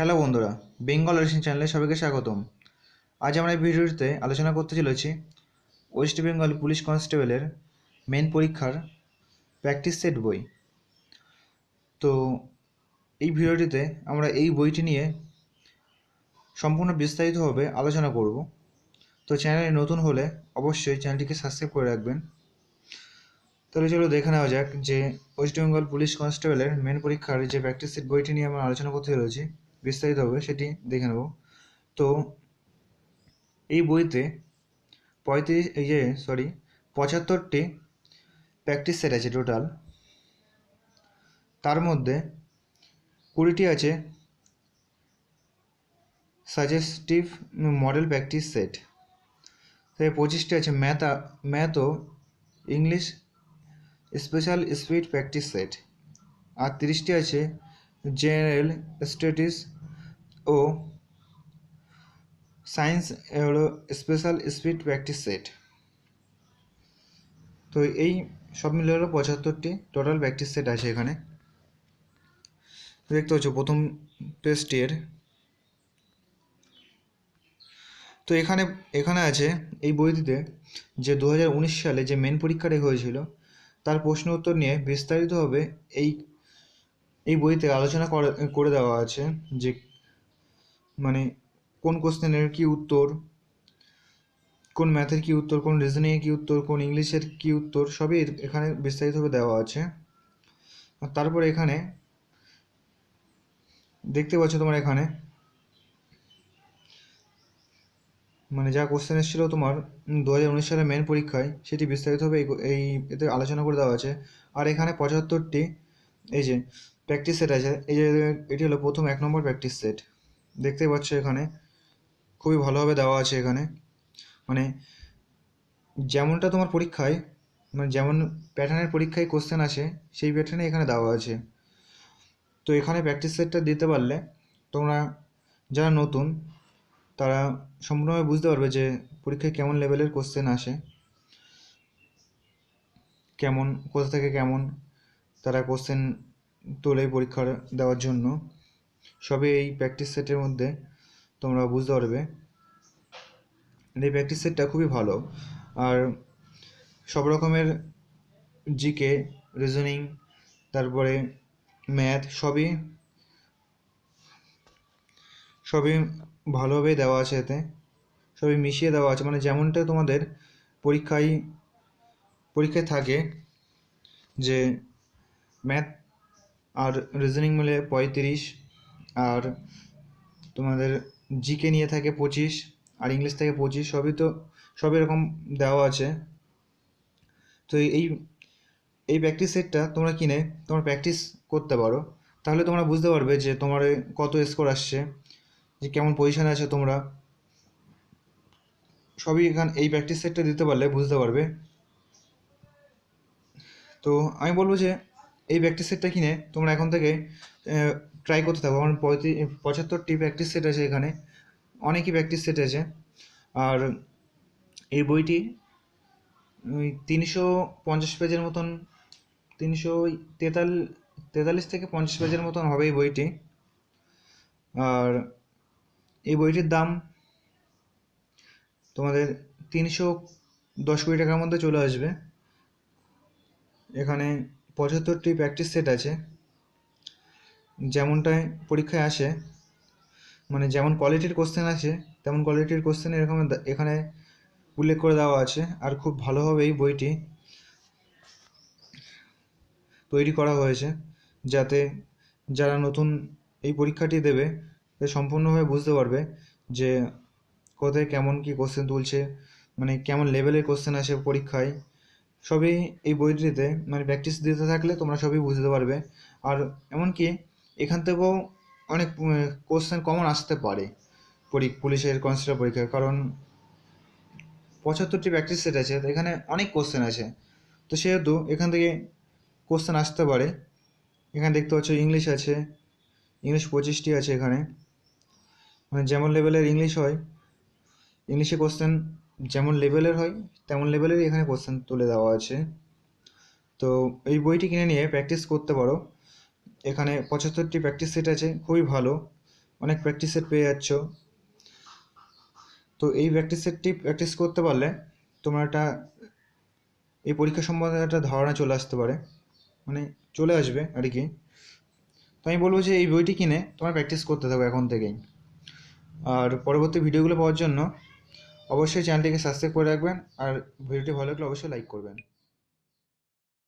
Hello বন্ধুরা, Bengal ration চ্যানেলে সবাইকে স্বাগতম। আজ আমরা এই ভিডিওটিতে আলোচনা করতে চলেছি ওয়েস্ট বেঙ্গল পুলিশ কনস্টেবলের মেন পরীক্ষার প্র্যাকটিস সেট বই। তো এই ভিডিওটিতে আমরা এই বইটি নিয়ে সম্পূর্ণ বিস্তারিতভাবে আলোচনা করব। তো চ্যানেলে নতুন হলে অবশ্যই চ্যানেলটিকে সাবস্ক্রাইব করে রাখবেন। তাহলে চলো দেখে নেওয়া যাক যে ওয়েস্ট বেঙ্গল পুলিশ কনস্টেবলের মেন পরীক্ষার যে প্র্যাকটিস সেট বইটি নিয়ে আমরা আলোচনা করতে চলেছি। বিস্তারিতভাবে সেটি দেখে নেব। তো, এই বইতে পঁয়ত্রিশ, এই যে সরি পঁচাত্তরটি প্র্যাকটিস সেট আছে টোটাল তার মধ্যে কুড়িটি আছে সাজেস্টিভ মডেল প্র্যাকটিস সেট তাই পঁচিশটি আছে ম্যাথ ম্যাথ ও English special speed practice set আর তিরিশটি আছে জেনারেল স্ট্যাটিস ও সায়েন্স হলো স্পেশাল স্পিড প্র্যাকটিস সেট। তো এই সব মিলে হলো পঁচাত্তরটি টোটাল প্র্যাকটিস সেট আছে এখানে। দেখতে পাচ্ছ প্রথম এর। তো এখানে এখানে আছে এই বইটিতে যে দু হাজার উনিশ সালে যে মেন পরীক্ষাটা হয়েছিল, তার প্রশ্ন উত্তর নিয়ে বিস্তারিতভাবে এই এই বইতে আলোচনা করে দেওয়া আছে যে মানে কোন কোশ্চেনের কী উত্তর, কোন ম্যাথের কী উত্তর, কোন রিজনিংয়ের কী উত্তর, কোন ইংলিশের কী উত্তর, সবই এখানে বিস্তারিতভাবে দেওয়া আছে। তারপরে এখানে দেখতে পাচ্ছ তোমার এখানে মানে যা কোশ্চেন এসেছিল তোমার দু হাজার উনিশ সালের মেন পরীক্ষায়, সেটি বিস্তারিতভাবে এই এতে আলোচনা করে দেওয়া আছে। আর এখানে পঁচাত্তরটি, এই যে প্র্যাকটিস সেট আছে, এই যে এটি হলো প্রথম এক নম্বর প্র্যাকটিস সেট দেখতেই পাচ্ছ এখানে। খুবই ভালোভাবে দেওয়া আছে এখানে। মানে যেমনটা তোমার পরীক্ষায় মানে যেমন প্যাটার্নের পরীক্ষায় কোশ্চেন আসে, সেই প্যাটার্নে এখানে দেওয়া আছে। তো এখানে প্র্যাকটিস সেটটা দিতে পারলে তোমরা যারা নতুন, তারা সম্পূর্ণভাবে বুঝতে পারবে যে পরীক্ষায় কেমন লেভেলের কোশ্চেন আসে, কেমন, কোথা থেকে কেমন তারা কোশ্চেন তোলে পরীক্ষা দেওয়ার জন্য। সবই এই প্র্যাকটিস সেটের মধ্যে তোমরা বুঝতে পারবে। এই প্র্যাকটিস সেটটা খুবই ভালো। আর সব রকমের জিকে রিজনিং তারপরে ম্যাথ সবই সবই ভালোভাবেই দেওয়া আছে এতে। সবই মিশিয়ে দেওয়া আছে। মানে যেমনটা তোমাদের পরীক্ষায় পরীক্ষায় থাকে যে ম্যাথ আর রিজনিং মিলে পঁয়ত্রিশ আর তোমাদের জিকে নিয়ে থাকে পঁচিশ, আর ইংলিশ থেকে পঁচিশ, সবই তো সব এরকম দেওয়া আছে। তো এই এই প্র্যাকটিস সেটটা তোমরা কিনে, তোমরা প্র্যাকটিস করতে পারো। তাহলে তোমরা বুঝতে পারবে যে তোমার কত স্কোর আসছে, যে কেমন পজিশানে আছে তোমরা। সবই এখানে, এই প্র্যাকটিস সেটটা দিতে পারলে বুঝতে পারবে। তো আমি বলব যে, এই প্র্যাকটিস সেটটা কিনে তোমরা এখন থেকে ট্রাই করতে থাকো আমার পঁচাত্তরটি প্র্যাকটিস সেট আছে এখানে। অনেকই প্র্যাকটিস সেট আছে। আর এই বইটি তিনশো পঞ্চাশ পেজের মতন, তিনশো তেতাল, তেতাল্লিশ থেকে পঞ্চাশ পেজের মতন হবে এই বইটি। আর এই বইটির দাম তোমাদের তিনশো দশ কোটি টাকার মধ্যে চলে আসবে। এখানে পঁচাত্তরটি প্র্যাকটিস সেট আছে। যেমনটাই পরীক্ষায় আসে মানে যেমন কোয়ালিটির কোশ্চেন আছে তেমন কোয়ালিটির কোশ্চেন এরকম এখানে উল্লেখ করে দেওয়া আছে আর খুব ভালোভাবে এই বইটি তৈরি করা হয়েছে যাতে যারা নতুন এই পরীক্ষাটি দেবে সম্পূর্ণভাবে বুঝতে পারবে যে কোথায় কেমন কী কোশ্চেন তুলছে মানে কেমন লেভেলের কোশ্চেন আসে পরীক্ষায়। সবই এই বইটিতে মানে প্র্যাকটিস দিতে থাকলে তোমরা সবই বুঝতে পারবে। আর এমনকি এখান থেকেও অনেক কোশ্চেন কমন আসতে পারে পুলিশের কনস্টেবল পরীক্ষায়। কারণ পঁচাত্তরটি প্র্যাকটিস সেট আছে তো এখানে অনেক কোশ্চেন আছে। তো সেহেতু এখান থেকে কোশ্চেন আসতে পারে। এখানে দেখতে পাচ্ছ ইংলিশ আছে ইংলিশ পঁচিশটি আছে এখানে। মানে যেমন লেভেলের ইংলিশ হয় ইংলিশে কোশ্চেন যেমন লেভেলের হয়, তেমন লেভেলেরই এখানে কোশ্চেন তুলে দেওয়া আছে। তো এই বইটি কিনে নিয়ে প্র্যাকটিস করতে পারো। এখানে পঁচাত্তরটি প্র্যাকটিস সেট আছে, খুবই ভালো। অনেক প্র্যাকটিস সেট পেয়ে যাচ্ছ। তো এই প্র্যাকটিস সেটটি প্র্যাকটিস করতে পারলে তোমার একটা, এই পরীক্ষা সম্বন্ধে একটা ধারণা চলে আসতে পারে। মানে চলে আসবে আর কি। তো আমি বলব যে এই বইটি কিনে তোমার প্র্যাকটিস করতে থাকো এখন থেকেই। আর পরবর্তী ভিডিওগুলো পাওয়ার জন্য অবশ্যই চ্যানেলটিকে সাবস্ক্রাইব করে রাখবেন। আর ভিডিওটি ভালো লাগলে অবশ্যই লাইক করবেন।